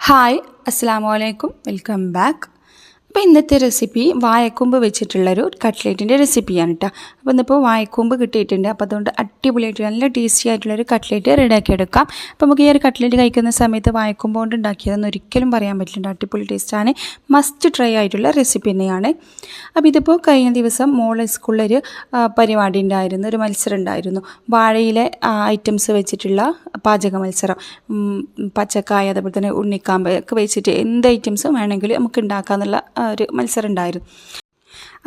Hi അസ്സാം വലൈക്കും welcome back അപ്പോൾ ഇന്നത്തെ റെസിപ്പി വായക്കൊമ്പ് വെച്ചിട്ടുള്ളൊരു കട്ട്ലേറ്റിന്റെ റെസിപ്പിയാണ് കേട്ടോ അപ്പോൾ ഇന്നിപ്പോൾ വായക്കൊമ്പ് കിട്ടിയിട്ടുണ്ട്. അപ്പോൾ അതുകൊണ്ട് അടിപൊളിയായിട്ട് നല്ല ടേസ്റ്റി ആയിട്ടുള്ളൊരു കട്ട്ലേറ്റ് റെഡിയാക്കി എടുക്കാം അപ്പോൾ നമുക്ക് ഈ ഒരു കട്ട്ലേറ്റ് കഴിക്കുന്ന സമയത്ത് വായക്കൊമ്പ് കൊണ്ട് ഉണ്ടാക്കിയതെന്ന് ഒരിക്കലും പറയാൻ പറ്റില്ല. അടിപൊളി ടേസ്റ്റാണ് മസ്റ്റ് ട്രൈ ആയിട്ടുള്ള റെസിപ്പി തന്നെയാണ്. അപ്പോൾ ഇതിപ്പോൾ കഴിഞ്ഞ ദിവസം മോളെ സ്കൂളിലൊരു പരിപാടി ഉണ്ടായിരുന്നു. ഒരു മത്സരം ഉണ്ടായിരുന്നു. വാഴയിലെ ഐറ്റംസ് വെച്ചിട്ടുള്ള പാചക മത്സരം. പച്ചക്കായ അതേപോലെ തന്നെ ഉണ്ണിക്കാമ്പ് ഒക്കെ വെച്ചിട്ട് എന്ത് ഐറ്റംസും വേണമെങ്കിലും നമുക്ക് ഉണ്ടാക്കാന്നുള്ള ആ, ഒരു മത്സരം ഉണ്ടായിരുന്നു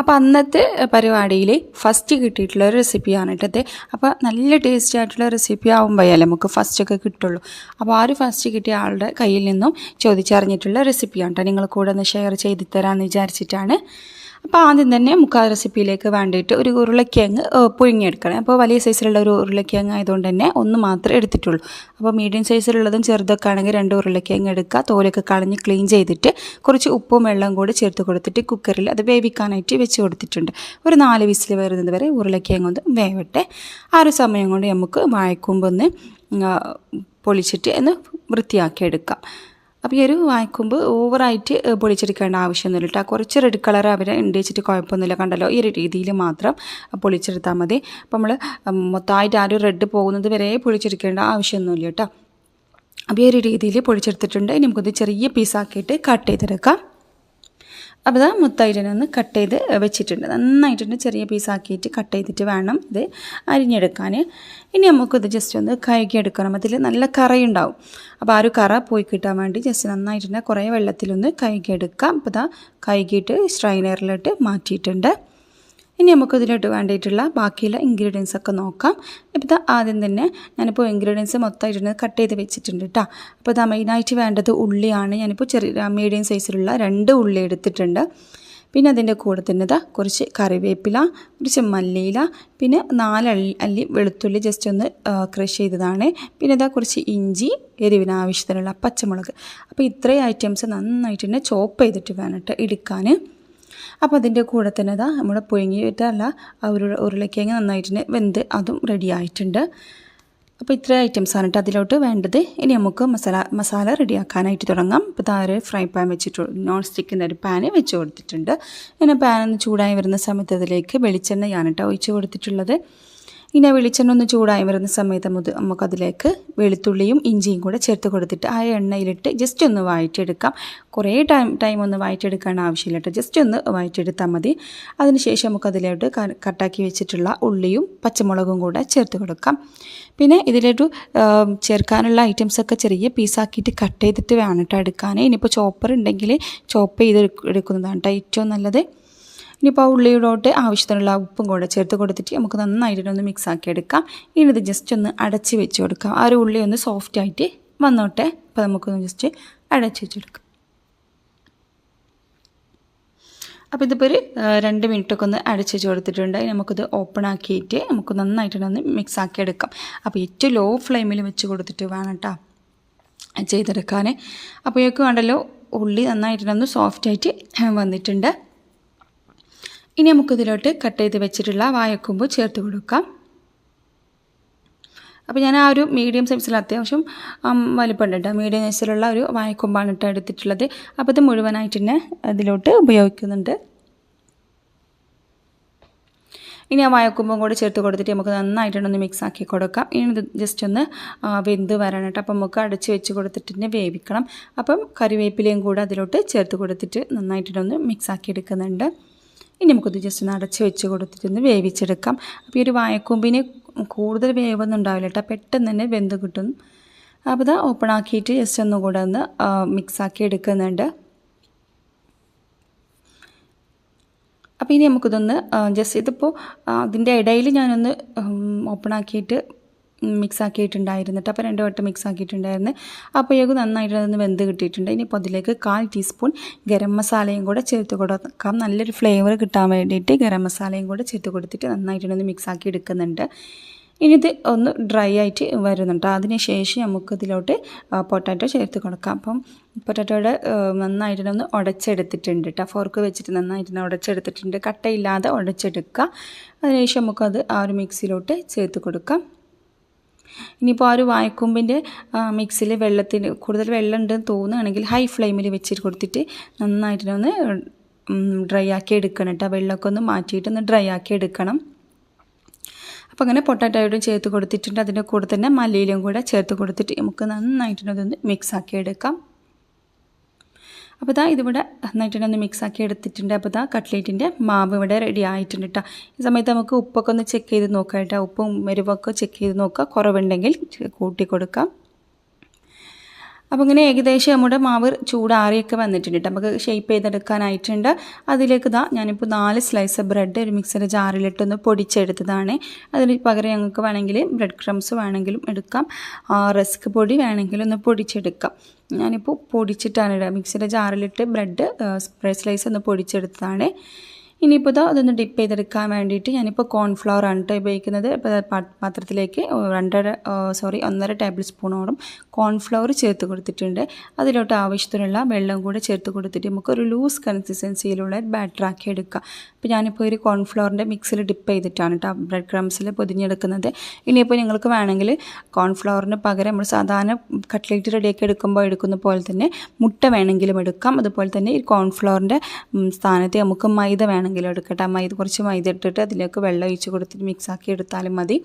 അപ്പോൾ അന്നത്തെ പരിപാടിയിൽ ഫസ്റ്റ് കിട്ടിയിട്ടുള്ള ഒരു റെസിപ്പിയാണ് കേട്ടത് അപ്പോൾ നല്ല ടേസ്റ്റി ആയിട്ടുള്ള റെസിപ്പി ആകുമ്പോഴല്ലേ നമുക്ക് ഫസ്റ്റ് ഒക്കെ കിട്ടുള്ളൂ. അപ്പോൾ ആ ഒരു ഫസ്റ്റ് കിട്ടിയ ആളുടെ കയ്യിൽ നിന്നും ചോദിച്ചറിഞ്ഞിട്ടുള്ള റെസിപ്പിയാണ് കേട്ടോ. നിങ്ങൾ കൂടെ ഒന്ന് ഷെയർ ചെയ്ത് തരാമെന്ന് വിചാരിച്ചിട്ടാണ് അപ്പോൾ ആദ്യം തന്നെ മുക്കാൽ റെസിപ്പിയിലേക്ക് വേണ്ടിയിട്ട് ഒരു ഉരുളക്കിഴങ്ങ് പുഴുങ്ങിയെടുക്കണം. അപ്പോൾ വലിയ സൈസിലുള്ള ഒരു ഉരുളക്കിഴങ്ങ് ആയതുകൊണ്ട് തന്നെ ഒന്ന് മാത്രമേ എടുത്തിട്ടുള്ളൂ. അപ്പോൾ മീഡിയം സൈസിലുള്ളതും ചെറുതൊക്കെ ആണെങ്കിൽ രണ്ട് ഉരുളക്കിഴങ്ങ് എടുക്കുക. തോലൊക്കെ കളഞ്ഞ് ക്ലീൻ ചെയ്തിട്ട് കുറച്ച് ഉപ്പും വെള്ളം കൂടി ചേർത്ത് കൊടുത്തിട്ട് കുക്കറിൽ അത് വേവിക്കാനായിട്ട് വെച്ച് കൊടുത്തിട്ടുണ്ട്. ഒരു നാല് വിസിൽ വരുന്നത് വരെ ഉരുളക്കിഴങ്ങ് ഒന്ന് വേവട്ടെ. ആ ഒരു സമയം കൊണ്ട് നമുക്ക് വാഴക്കൂമ്പൊന്ന് പൊളിച്ചിട്ട് ഒന്ന് വൃത്തിയാക്കി എടുക്കാം അപ്പോൾ ഈ ഒരു വായിക്കുമ്പ് ഓവറായിട്ട് പൊളിച്ചെടുക്കേണ്ട ആവശ്യമൊന്നുമില്ല കേട്ടോ കുറച്ച് റെഡ് കളർ അവർ ഉണ്ട് വെച്ചിട്ട് കുഴപ്പമൊന്നുമില്ല. കണ്ടല്ലോ? ഈ ഒരു രീതിയിൽ മാത്രം പൊളിച്ചെടുത്താൽ മതി. അപ്പോൾ നമ്മൾ മൊത്തമായിട്ട് ആ ഒരു റെഡ് പോകുന്നത് വരെ പൊളിച്ചെടുക്കേണ്ട ആവശ്യമൊന്നുമില്ല കേട്ടോ അപ്പോൾ ഈ ഒരു രീതിയിൽ പൊളിച്ചെടുത്തിട്ടുണ്ട്. ഇനി നമുക്കത് ചെറിയ പീസാക്കിയിട്ട് കട്ട് ചെയ്തെടുക്കാം. അപ്പോൾ ഇതാ മൊത്തമായിട്ട് കട്ട് ചെയ്ത് വെച്ചിട്ടുണ്ട്. നന്നായിട്ടുണ്ട് ചെറിയ പീസാക്കിയിട്ട് കട്ട് ചെയ്തിട്ട് വേണം ഇത് അരിഞ്ഞെടുക്കാൻ. ഇനി നമുക്കിത് ജസ്റ്റ് ഒന്ന് കഴുകിയെടുക്കണം. അതിൽ നല്ല കറയുണ്ടാവും. അപ്പോൾ ആ ഒരു കറ പോയി കിട്ടാൻ വേണ്ടി ജസ്റ്റ് നന്നായിട്ടുണ്ട്. കുറേ വെള്ളത്തിലൊന്ന് കഴുകിയെടുക്കാം. അപ്പോൾ ഇതാ കഴുകിയിട്ട് സ്ട്രൈനറിലിട്ട് മാറ്റിയിട്ടുണ്ട്. ഇനി നമുക്ക് ഇതിലോട്ട് വേണ്ടിയിട്ടുള്ള ബാക്കിയുള്ള ഇൻഗ്രീഡിയൻസ് ഒക്കെ നോക്കാം. ഇപ്പോൾ ആദ്യം തന്നെ ഞാനിപ്പോൾ ഇൻഗ്രീഡിയൻസ് മൊത്തമായിട്ട് കട്ട് ചെയ്ത് വെച്ചിട്ടുണ്ട് കേട്ടോ അപ്പോൾ ഇതാ മെയിനായിട്ട് വേണ്ടത് ഉള്ളിയാണ്. ഞാനിപ്പോൾ ചെറിയ മീഡിയം സൈസിലുള്ള രണ്ട് ഉള്ളി എടുത്തിട്ടുണ്ട്. പിന്നെ അതിന്റെ കൂടെ തന്നെ ഇതാ കുറച്ച് കറിവേപ്പില കുറച്ച് മല്ലിയില പിന്നെ നാല് അല്ലി അല്ലി വെളുത്തുള്ളി ജസ്റ്റ് ഒന്ന് ക്രഷ് ചെയ്തതാണ്. പിന്നെ ഇതാ കുറച്ച് ഇഞ്ചി എരിവിന് ആവശ്യത്തിനുള്ള പച്ചമുളക്. അപ്പോൾ ഇത്രയും ഐറ്റംസ് നന്നായിട്ട് തന്നെ ചോപ്പ് ചെയ്തിട്ട് വേണം കേട്ടോ എടുക്കാൻ അപ്പോൾ അതിന്റെ കൂടെ തന്നെ ഇതാ നമ്മുടെ പുഴുങ്ങിയിട്ടല്ല ഒരു ഉരുളക്കിഴങ്ങ് നന്നായിട്ട് വെന്ത് അതും റെഡി ആയിട്ടുണ്ട്. അപ്പോൾ ഇത്ര ഐറ്റംസാണ് കേട്ടോ അതിലോട്ട് വേണ്ടത്. ഇനി നമുക്ക് മസാല മസാല റെഡിയാക്കാനായിട്ട് തുടങ്ങാം. ഇപ്പോൾ താഴെ ഫ്രൈ പാൻ വെച്ചിട്ട് നോൺ സ്റ്റിക്കിന്റെ ഒരു പാന് വെച്ച് കൊടുത്തിട്ടുണ്ട്. ഇങ്ങനെ പാൻ ഒന്ന് ചൂടായി വരുന്ന സമയത്ത് അതിലേക്ക് വെളിച്ചെണ്ണയാണ് കേട്ടോ ഒഴിച്ച് കൊടുത്തിട്ടുള്ളത്. ഇനി ആ വെളിച്ചെണ്ണ ഒന്ന് ചൂടായി വരുന്ന സമയത്ത് നമുക്ക് നമുക്കതിലേക്ക് വെളുത്തുള്ളിയും ഇഞ്ചിയും കൂടെ ചേർത്ത് കൊടുത്തിട്ട് ആ എണ്ണയിലിട്ട് ജസ്റ്റ് ഒന്ന് വഴറ്റിയെടുക്കാം. കുറേ ടൈം ടൈം ഒന്ന് വായിച്ചെടുക്കാൻ ആവശ്യമില്ല കേട്ടോ. ജസ്റ്റ് ഒന്ന് വഴറ്റിയെടുത്താൽ മതി. അതിനുശേഷം നമുക്കതിലോട്ട് കട്ടാക്കി വെച്ചിട്ടുള്ള ഉള്ളിയും പച്ചമുളകും കൂടെ ചേർത്ത് കൊടുക്കാം. പിന്നെ ഇതിലോട്ട് ചേർക്കാനുള്ള ഐറ്റംസൊക്കെ ചെറിയ പീസാക്കിയിട്ട് കട്ട് ചെയ്തിട്ട് വേണം കേട്ടോ എടുക്കാൻ ഇനിയിപ്പോൾ ചോപ്പർ ഉണ്ടെങ്കിൽ ചോപ്പ് ചെയ്ത് എടുക്ക- എടുക്കുന്നതാണ് കേട്ടോ ഏറ്റവും നല്ലത്. ഇനിയിപ്പോൾ ആ ഉള്ളിയിലോട്ട് ആവശ്യത്തിനുള്ള ഉപ്പും കൂടെ ചേർത്ത് കൊടുത്തിട്ട് നമുക്ക് നന്നായിട്ട് ഒന്ന് മിക്സ് ആക്കി എടുക്കാം. ഇനി ഇത് ജസ്റ്റ് ഒന്ന് അടച്ച് വെച്ച് കൊടുക്കാം. ആ ഒരു ഉള്ളി ഒന്ന് സോഫ്റ്റ് ആയിട്ട് വന്നോട്ടെ. അപ്പോൾ നമുക്കൊന്ന് ജസ്റ്റ് അടച്ച് വെച്ചെടുക്കാം അപ്പോൾ ഇതിപ്പോൾ ഒരു രണ്ട് മിനിറ്റൊക്കെ ഒന്ന് അടച്ച് വെച്ച് കൊടുത്തിട്ടുണ്ട്. നമുക്കിത് ഓപ്പൺ ആക്കിയിട്ട് നമുക്ക് നന്നായിട്ടൊന്ന് മിക്സ് ആക്കി എടുക്കാം. അപ്പോൾ ഏറ്റവും ലോ ഫ്ലെയിമിൽ വെച്ച് കൊടുത്തിട്ട് വേണം കേട്ടോ ചെയ്തെടുക്കാൻ അപ്പോഴേക്കും വേണ്ടല്ലോ ഉള്ളി നന്നായിട്ടൊന്ന് സോഫ്റ്റായിട്ട് വന്നിട്ടുണ്ട്. ഇനി നമുക്കിതിലോട്ട് കട്ട് ചെയ്ത് വെച്ചിട്ടുള്ള വായക്കൊമ്പ് ചേർത്ത് കൊടുക്കാം. അപ്പോൾ ഞാൻ ആ ഒരു മീഡിയം സൈസിൽ അത്യാവശ്യം വലിപ്പം കേട്ടോ മീഡിയം സൈസിലുള്ള ഒരു വായക്കൊമ്പാണ് കേട്ടോ എടുത്തിട്ടുള്ളത്. അപ്പോൾ ഇത് മുഴുവനായിട്ട് തന്നെ അതിലോട്ട് ഉപയോഗിക്കുന്നുണ്ട്. ഇനി ആ വായക്കുമ്പും കൂടി ചേർത്ത് കൊടുത്തിട്ട് നമുക്ക് നന്നായിട്ടൊന്ന് മിക്സ് ആക്കി കൊടുക്കാം. ഇനി ഇത് ജസ്റ്റ് ഒന്ന് വെന്ത് വരാനായിട്ട് അപ്പം നമുക്ക് അടച്ച് വെച്ച് കൊടുത്തിട്ട് തന്നെ വേവിക്കണം. അപ്പം കറിവേപ്പിലയും കൂടെ അതിലോട്ട് ചേർത്ത് കൊടുത്തിട്ട് നന്നായിട്ടൊന്ന് മിക്സ് ആക്കി എടുക്കുന്നുണ്ട്. ഇനി നമുക്കത് ജസ്റ്റ് ഒന്ന് അടച്ച് വെച്ച് കൊടുത്തിട്ടൊന്ന് വേവിച്ചെടുക്കാം. അപ്പോൾ ഈ ഒരു വായക്കൊമ്പിന് കൂടുതൽ വേവൊന്നും ഉണ്ടാവില്ല കേട്ടോ പെട്ടെന്ന് തന്നെ വെന്ത് കിട്ടും. അപ്പോൾ ഇതാ ഓപ്പൺ ആക്കിയിട്ട് ജസ്റ്റ് ഒന്നുകൂടെ ഒന്ന് മിക്സാക്കി എടുക്കുന്നുണ്ട്. അപ്പോൾ ഇനി നമുക്കിതൊന്ന് ജസ്റ്റ് ഇതിപ്പോൾ അതിന്റെ ഇടയിൽ ഞാനൊന്ന് ഓപ്പൺ ആക്കിയിട്ട് മിക്സ് ആക്കിയിട്ടുണ്ടായിരുന്നു കേട്ടോ അപ്പോൾ രണ്ട് വട്ടം മിക്സ് ആക്കിയിട്ടുണ്ടായിരുന്നു അപ്പോഴേക്കും നന്നായിട്ട് അതൊന്ന് വെന്ത് കിട്ടിയിട്ടുണ്ട്. ഇനിയിപ്പോൾ അതിലേക്ക് കാൽ ടീസ്പൂൺ ഗരം മസാലയും കൂടെ ചേർത്ത് കൊടുക്കാം. നല്ലൊരു ഫ്ലേവർ കിട്ടാൻ വേണ്ടിയിട്ട് ഗരം മസാലയും കൂടെ ചേർത്ത് കൊടുത്തിട്ട് നന്നായിട്ടൊന്ന് മിക്സ് ആക്കി എടുക്കുന്നുണ്ട്. ഇനി ഇത് ഒന്ന് ഡ്രൈ ആയിട്ട് വരുന്നുണ്ട്. അതിന് ശേഷം നമുക്ക് ഇതിലോട്ട് പൊട്ടാറ്റോ ചേർത്ത് കൊടുക്കാം. അപ്പം പൊട്ടാറ്റോയുടെ നന്നായിട്ടൊന്ന് ഉടച്ചെടുത്തിട്ടുണ്ട് കേട്ടോ ഫോർക്ക് വെച്ചിട്ട് നന്നായിട്ട് ഉടച്ചെടുത്തിട്ടുണ്ട്. കട്ടയില്ലാതെ ഉടച്ചെടുക്കുക. അതിനുശേഷം നമുക്കത് ആ ഒരു മിക്സിയിലോട്ട് ചേർത്ത് കൊടുക്കാം. ഇനിയിപ്പോൾ ആ ഒരു വായക്കൊമ്പിന്റെ മിക്സിൽ വെള്ളത്തിന് കൂടുതൽ വെള്ളം ഉണ്ടെന്ന് തോന്നുകയാണെങ്കിൽ ഹൈ ഫ്ലെയിമിൽ വെച്ചിട്ട് കൊടുത്തിട്ട് നന്നായിട്ടൊന്ന് ഡ്രൈ ആക്കി എടുക്കണം കേട്ടോ വെള്ളമൊക്കെ ഒന്ന് മാറ്റിയിട്ട് ഒന്ന് ഡ്രൈ ആക്കി എടുക്കണം. അപ്പോൾ അങ്ങനെ പൊട്ടാറ്റോയോടും ചേർത്ത് കൊടുത്തിട്ടുണ്ട്. അതിന്റെ കൂടെ തന്നെ മല്ലിയിലും കൂടെ ചേർത്ത് കൊടുത്തിട്ട് നമുക്ക് നന്നായിട്ടൊന്ന് മിക്സ് ആക്കി എടുക്കാം. അപ്പോൾ ഇതാ ഇതിവിടെ നന്നായിട്ടൊന്ന് മിക്സ് ആക്കി എടുത്തിട്ടുണ്ട്. അപ്പോൾ ഇതാ കട്ട്ലേറ്റിന്റെ മാവ് ഇവിടെ റെഡി ആയിട്ടുണ്ട് കേട്ടോ ഈ സമയത്ത് നമുക്ക് ഉപ്പൊക്കെ ഒന്ന് ചെക്ക് ചെയ്ത് നോക്കാം കേട്ടോ ഉപ്പും മെരുവൊക്കെ ചെക്ക് ചെയ്ത് നോക്കുക കുറവുണ്ടെങ്കിൽ കൂട്ടി കൊടുക്കാം. അപ്പോൾ ഇങ്ങനെ ഏകദേശം നമ്മുടെ മാവ് ചൂടാറിയൊക്കെ വന്നിട്ടുണ്ട് നമുക്ക് ഷേപ്പ് ചെയ്തെടുക്കാനായിട്ടുണ്ട്. അതിലേക്ക് ഇതാ ഞാനിപ്പോൾ നാല് സ്ലൈസ് ബ്രെഡ് ഒരു മിക്സർ ജാറിലിട്ടൊന്ന് പൊടിച്ചെടുത്തതാണ്. അതിന് പകരം ഞങ്ങൾക്ക് വേണമെങ്കിൽ ബ്രെഡ് ക്രംസ് വേണമെങ്കിലും എടുക്കാം. റസ്ക് പൊടി വേണമെങ്കിലും ഒന്ന് പൊടിച്ചെടുക്കാം. ഞാനിപ്പോൾ പൊടിച്ചിട്ടാണ് ഇടുക മിക്സിയുടെ ജാറിലിട്ട് ബ്രെഡ് സ്ലൈസ് ഒന്ന് പൊടിച്ചെടുത്തതാണ്. ഇനിയിപ്പോൾ ഇതാ അതൊന്ന് ഡിപ്പ് ചെയ്തെടുക്കാൻ വേണ്ടിയിട്ട് ഞാനിപ്പോൾ കോൺഫ്ലവർ ആണ് കേട്ടോ ഉപയോഗിക്കുന്നത്. ഇപ്പോൾ പാത്രത്തിലേക്ക് രണ്ടര സോറി ഒന്നര ടേബിൾ സ്പൂണോളം കോൺഫ്ലവർ ചേർത്ത് കൊടുത്തിട്ടുണ്ട്. അതിലോട്ട് ആവശ്യത്തിനുള്ള വെള്ളം കൂടെ ചേർത്ത് കൊടുത്തിട്ട് നമുക്ക് ഒരു ലൂസ് കൺസിസ്റ്റൻസിയിലുള്ള ബാറ്റർ ആക്കി എടുക്കാം. അപ്പോൾ ഞാനിപ്പോൾ ഒരു കോൺഫ്ലവറിന്റെ മിക്സിൽ ഡിപ്പ് ചെയ്തിട്ടാണ് കേട്ടോ ബ്രെഡ് ക്രംസിൽ പൊതിഞ്ഞെടുക്കുന്നത്. ഇനിയിപ്പോൾ നിങ്ങൾക്ക് വേണമെങ്കിൽ കോൺഫ്ലവറിന് പകരം നമ്മൾ സാധാരണ കട്ട്ലേറ്റ് റെഡിയാക്കി എടുക്കുമ്പോൾ എടുക്കുന്ന പോലെ തന്നെ മുട്ട വേണമെങ്കിലും എടുക്കാം. അതുപോലെ തന്നെ ഈ കോൺഫ്ലവറിന്റെ സ്ഥാനത്ത് നമുക്ക് മൈദ വേണമെങ്കിലും എടുക്കട്ടെ. മൈദ കുറച്ച് മൈദ ഇട്ടിട്ട് അതിലേക്ക് വെള്ളം ഒഴിച്ച് കൊടുത്തിട്ട് മിക്സാക്കി എടുത്താലും മതി.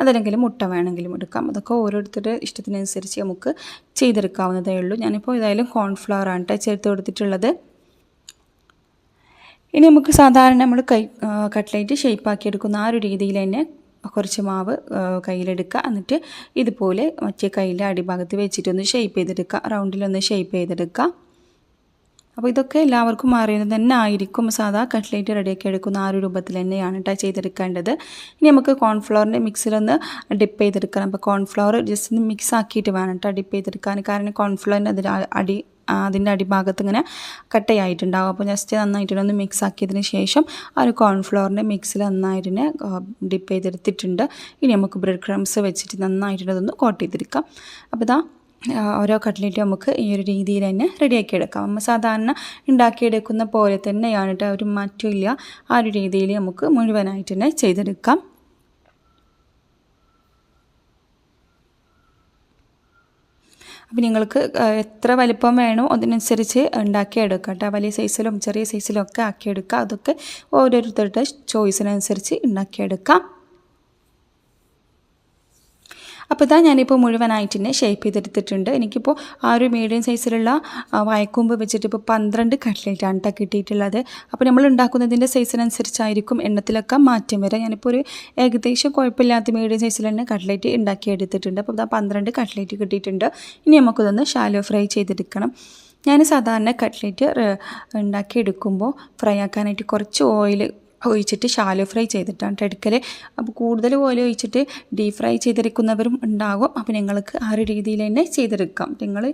അതല്ലെങ്കിൽ മുട്ട വേണമെങ്കിലും എടുക്കാം. അതൊക്കെ ഓരോരുത്തരുടെ ഇഷ്ടത്തിനനുസരിച്ച് നമുക്ക് ചെയ്തെടുക്കാവുന്നതേ ഉള്ളൂ. ഞാനിപ്പോൾ ഏതായാലും കോൺഫ്ലവർ ആണ് കേട്ടോ ചേർത്ത് കൊടുത്തിട്ടുള്ളത്. ഇനി നമുക്ക് സാധാരണ നമ്മൾ കൈ കട്ട്ലേറ്റ് ഷേപ്പാക്കി എടുക്കുന്ന ആ ഒരു രീതിയിൽ തന്നെ കുറച്ച് മാവ് കയ്യിലെടുക്കുക. എന്നിട്ട് ഇതുപോലെ മറ്റേ കയ്യിലെ അടിഭാഗത്ത് വെച്ചിട്ടൊന്ന് ഷേപ്പ് ചെയ്തെടുക്കുക. റൗണ്ടിലൊന്ന് ഷേപ്പ് ചെയ്തെടുക്കുക. അപ്പോൾ ഇതൊക്കെ എല്ലാവർക്കും അറിയുന്നത് തന്നെ ആയിരിക്കും. സാധാ കട്ട്ലേറ്റ് റെഡിയാക്കി എടുക്കുന്ന ആ ഒരു രൂപത്തിൽ തന്നെയാണ് കേട്ടോ ചെയ്തെടുക്കേണ്ടത്. ഇനി നമുക്ക് കോൺഫ്ലവറിന്റെ മിക്സിലൊന്ന് ഡിപ്പ് ചെയ്തെടുക്കണം. അപ്പോൾ കോൺഫ്ലവർ ജസ്റ്റ് ഒന്ന് മിക്സ് ആക്കിയിട്ട് വേണം കേട്ടോ ഡിപ്പ് ചെയ്തെടുക്കാൻ. കാരണം കോൺഫ്ലവറിന്റെ അതിൽ അടി അതിന്റെ അടിഭാഗത്ത് ഇങ്ങനെ കട്ടയായിട്ടുണ്ടാകും അപ്പോൾ ജസ്റ്റ് നന്നായിട്ടൊന്ന് മിക്സ് ആക്കിയതിന് ശേഷം ആ ഒരു കോൺഫ്ലവറിന്റെ മിക്സിൽ നന്നായിട്ട് ഡിപ്പ് ചെയ്തെടുത്തിട്ടുണ്ട്. ഇനി നമുക്ക് ബ്രെഡ് ക്രംസ് വെച്ചിട്ട് നന്നായിട്ടൊന്ന് കോട്ട് ചെയ്തെടുക്കാം. അപ്പോൾ ഇതാ ഓരോ കട്ട്ലേറ്റ് നമുക്ക് ഈ ഒരു രീതിയിൽ തന്നെ റെഡിയാക്കി എടുക്കാം നമ്മൾ സാധാരണ ഉണ്ടാക്കിയെടുക്കുന്ന പോലെ തന്നെയാണ് ഒരു മാറ്റമില്ല ആ ഒരു രീതിയിൽ നമുക്ക് മുഴുവനായിട്ട് തന്നെ ചെയ്തെടുക്കാം. അപ്പോൾ നിങ്ങൾക്ക് എത്ര വലിപ്പം വേണോ അതിനനുസരിച്ച് ഉണ്ടാക്കിയെടുക്കാം കേട്ടോ വലിയ സൈസിലും ചെറിയ സൈസിലും ഒക്കെ ആക്കിയെടുക്കുക അതൊക്കെ ഓരോരുത്തരുടെ ചോയ്സിനനുസരിച്ച് ഉണ്ടാക്കിയെടുക്കാം. അപ്പോൾ ഇതാ ഞാനിപ്പോൾ മുഴുവനായിട്ട് തന്നെ ഷേപ്പ് ചെയ്തെടുത്തിട്ടുണ്ട്. എനിക്കിപ്പോൾ ആ ഒരു മീഡിയം സൈസിലുള്ള വായക്കൂമ്പ് വെച്ചിട്ട് ഇപ്പോൾ പന്ത്രണ്ട് കട്ട്ലേറ്റാണ് കേട്ടോ കിട്ടിയിട്ടുള്ളത്. അപ്പോൾ നമ്മൾ ഉണ്ടാക്കുന്നതിന്റെ സൈസിനനുസരിച്ചായിരിക്കും എണ്ണത്തിലൊക്കെ മാറ്റം വരാം. ഞാനിപ്പോൾ ഒരു ഏകദേശം കുഴപ്പമില്ലാത്ത മീഡിയം സൈസിൽ തന്നെ കട്ട്ലേറ്റ് ഉണ്ടാക്കി എടുത്തിട്ടുണ്ട് അപ്പോൾ ഇതാ പന്ത്രണ്ട് കട്ട്ലേറ്റ് കിട്ടിയിട്ടുണ്ട്. ഇനി നമുക്കിതൊന്ന് ഷാലോ ഫ്രൈ ചെയ്തെടുക്കണം. ഞാൻ സാധാരണ കട്ട്ലേറ്റ് ഉണ്ടാക്കിയെടുക്കുമ്പോൾ ഫ്രൈ ആക്കാനായിട്ട് കുറച്ച് ഓയിൽ ഒഴിച്ചിട്ട് ഷാലോ ഫ്രൈ ചെയ്തിട്ടാണ് എടുക്കൽ അപ്പോൾ കൂടുതൽ ഓയിൽ ഒഴിച്ചിട്ട് ഡീപ് ഫ്രൈ ചെയ്തെടുക്കുന്നവരും ഉണ്ടാകും. അപ്പോൾ നിങ്ങൾക്ക് ആ ഒരു രീതിയിൽ തന്നെ ചെയ്തെടുക്കാം. നിങ്ങൾ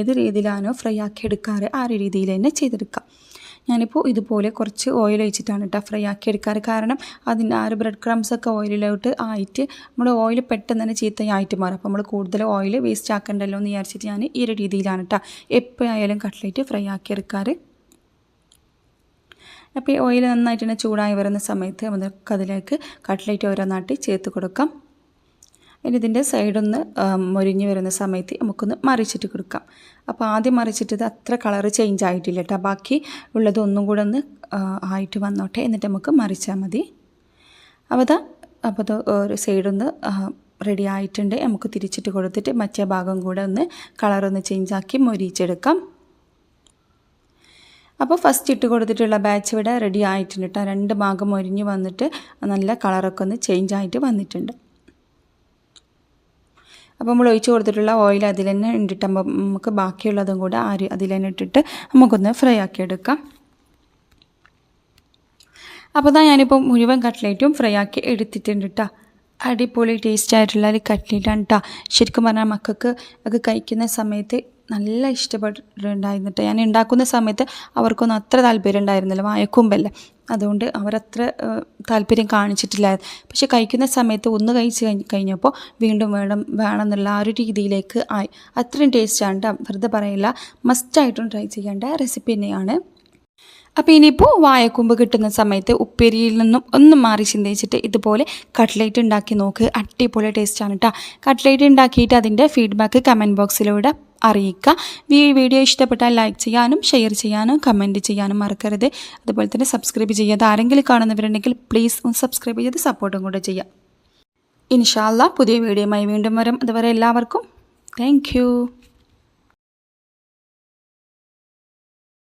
ഏത് രീതിയിലാണോ ഫ്രൈ ആക്കി എടുക്കാറ് ആ ഒരു രീതിയിൽ തന്നെ ചെയ്തെടുക്കാം. ഞാനിപ്പോൾ ഇതുപോലെ കുറച്ച് ഓയിൽ ഒഴിച്ചിട്ടാണ് കേട്ടോ ഫ്രൈ ആക്കി എടുക്കാറ്. കാരണം അതിന്റെ ആ ഒരു ബ്രെഡ് ക്രംസ് ഒക്കെ ഓയിലിലോട്ട് ആയിട്ട് നമ്മൾ ഓയിൽ പെട്ടെന്ന് തന്നെ ചീത്തയായിട്ട് മാറും. അപ്പോൾ നമ്മൾ കൂടുതൽ ഓയിൽ വേസ്റ്റ് ആക്കണ്ടല്ലോ എന്ന് വിചാരിച്ചിട്ട് ഞാൻ ഈ ഒരു രീതിയിലാണ് കേട്ടോ എപ്പോഴായാലും കട്ട്ലേറ്റ് ഫ്രൈ ആക്കി എടുക്കാറ്. അപ്പോൾ ഈ ഓയിൽ നന്നായിട്ട് തന്നെ ചൂടായി വരുന്ന സമയത്ത് നമുക്കതിലേക്ക് കട്ട്ലേറ്റ് ഓരോന്നാട്ടി ചേർത്ത് കൊടുക്കാം. ഇനി ഇതിന്റെ സൈഡൊന്ന് മുരിഞ്ഞ് വരുന്ന സമയത്ത് നമുക്കൊന്ന് മറിച്ചിട്ട് കൊടുക്കാം. അപ്പോൾ ആദ്യം മറിച്ചിട്ട് ഇത് അത്ര കളർ ചേഞ്ച് ആയിട്ടില്ല കേട്ടോ ബാക്കി ഉള്ളത് ഒന്നും കൂടെ ഒന്ന് ആയിട്ട് വന്നോട്ടെ. എന്നിട്ട് നമുക്ക് മറിച്ചാൽ മതി. അപ്പോൾ അതാ അപ്പോൾ അത് ഒരു സൈഡൊന്ന് റെഡി ആയിട്ടുണ്ട്. നമുക്ക് തിരിച്ചിട്ട് കൊടുത്തിട്ട് മറ്റേ ഭാഗം കൂടെ ഒന്ന് കളറൊന്ന് ചേഞ്ച് ആക്കി മൊരിച്ചെടുക്കാം. അപ്പോൾ ഫസ്റ്റ് ഇട്ട് കൊടുത്തിട്ടുള്ള ബാച്ച് ഇവിടെ റെഡി ആയിട്ടുണ്ട് കേട്ടോ രണ്ട് ഭാഗം ഒരിഞ്ഞ് വന്നിട്ട് നല്ല കളറൊക്കെ ഒന്ന് ചേഞ്ച് ആയിട്ട് വന്നിട്ടുണ്ട്. അപ്പോൾ നമ്മൾ ഒഴിച്ച് കൊടുത്തിട്ടുള്ള ഓയിൽ അതിൽ തന്നെ ഇട്ടിട്ട് നമുക്ക് ബാക്കിയുള്ളതും കൂടെ ആ അതിൽ തന്നെ ഇട്ടിട്ട് നമുക്കൊന്ന് ഫ്രൈ ആക്കി എടുക്കാം. അപ്പോൾ തന്നെ ഞാനിപ്പോൾ മുഴുവൻ കട്ട്ലേറ്റും ഫ്രൈ ആക്കി എടുത്തിട്ടുണ്ട് കേട്ടോ അടിപൊളി ടേസ്റ്റ് ആയിട്ടുള്ള ഒരു കട്ട്ലേറ്റാണ് കേട്ടോ ശരിക്കും പറഞ്ഞാൽ മക്കൾക്ക് അത് കഴിക്കുന്ന സമയത്ത് നല്ല ഇഷ്ടപ്പെട്ടിട്ടുണ്ടായിരുന്നിട്ട്. ഞാൻ ഉണ്ടാക്കുന്ന സമയത്ത് അവർക്കൊന്നും അത്ര താല്പര്യം ഉണ്ടായിരുന്നില്ല വായക്കുമ്പല്ല. അതുകൊണ്ട് അവരത്ര താല്പര്യം കാണിച്ചിട്ടില്ലായിരുന്നു. പക്ഷെ കഴിക്കുന്ന സമയത്ത് ഒന്ന് കഴിച്ച് കഴിഞ്ഞപ്പോൾ വീണ്ടും വേണം വേണമെന്നുള്ള ആ ഒരു രീതിയിലേക്ക് ആയി. അത്രയും ടേസ്റ്റാണ് വെറുതെ പറയില്ല. മസ്റ്റായിട്ടും ട്രൈ ചെയ്യേണ്ട റെസിപ്പി തന്നെയാണ്. അപ്പോൾ ഇനിയിപ്പോൾ വായക്കൊമ്പ് കിട്ടുന്ന സമയത്ത് ഉപ്പേരിയിൽ നിന്നും ഒന്ന് മാറി ചിന്തിച്ചിട്ട് ഇതുപോലെ കട്ട്ലേറ്റ് ഉണ്ടാക്കി നോക്ക്. അടിപൊളി ടേസ്റ്റാണ് കേട്ടോ കട്ട്ലേറ്റ് ഉണ്ടാക്കിയിട്ട് അതിന്റെ ഫീഡ്ബാക്ക് കമന്റ് ബോക്സിലൂടെ അറിയിക്കുക ഈ വീഡിയോ ഇഷ്ടപ്പെട്ടാൽ ലൈക്ക് ചെയ്യാനും ഷെയർ ചെയ്യാനും കമന്റ് ചെയ്യാനും മറക്കരുത്. അതുപോലെ തന്നെ സബ്സ്ക്രൈബ് ചെയ്യാതെ ആരെങ്കിലും കാണുന്നവരുണ്ടെങ്കിൽ പ്ലീസ് ഒന്ന് സബ്സ്ക്രൈബ് ചെയ്ത് സപ്പോർട്ടും കൂടെ ചെയ്യാം. ഇൻഷാല്ല പുതിയ വീഡിയോയുമായി വീണ്ടും വരും. അതുവരെ എല്ലാവർക്കും താങ്ക്